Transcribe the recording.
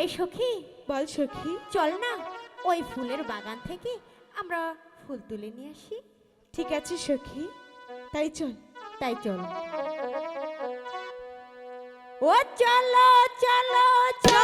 এই সখী বল সখী। চল না ওই ফুলের বাগান থেকে আমরা ফুল তুলে নিয়ে আসি। ঠিক আছে সখী তাই চল। তাই চল। ও চলো চলো চলো।